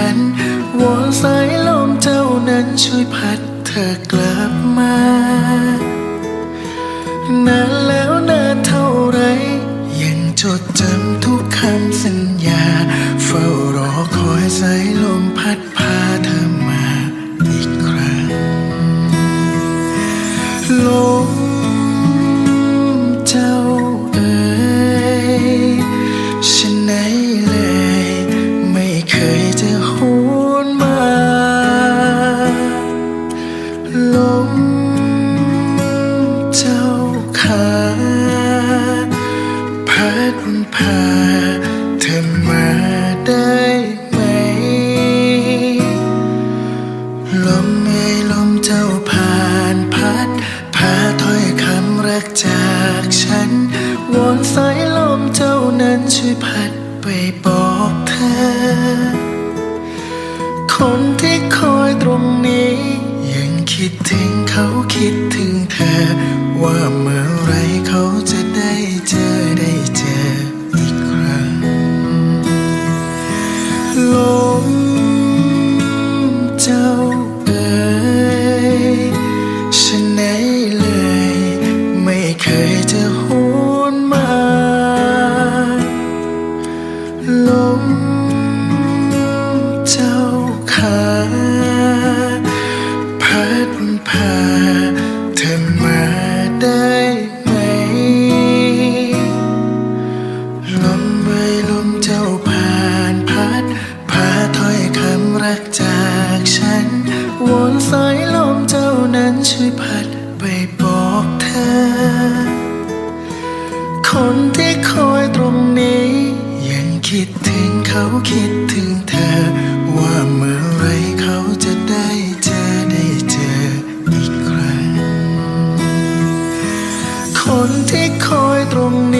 พัน วอนสายลมเจ้านั้นช่วยพัดเธอกลับมา พัดพาเธอมาได้ไหม ลมไม่ลมเจ้าผ่านพัด พาถ้อยคำรักจากฉัน วอนสายลมเจ้านั้นช่วยพัดไปบอกเธอ คนที่คอยตรงนี้ ยังคิดถึงเขาคิดถึงเธอว่า เจ้าเอ๋ยฉันไหนเลย ไม่เคยจะหวนมา ลมเจ้าขาพัดพาเธอมาได้ากฉัน วนสายลมเจ้านั้นช่วยพัดไปบอกเธอ คนที่คอยตรงนี้ ยังคิดถึงเขาคิดถึงเธอ ว่าเมื่อไรเขาจะได้เจอได้เจออีกครั้ง คนที่คอยตรงนี้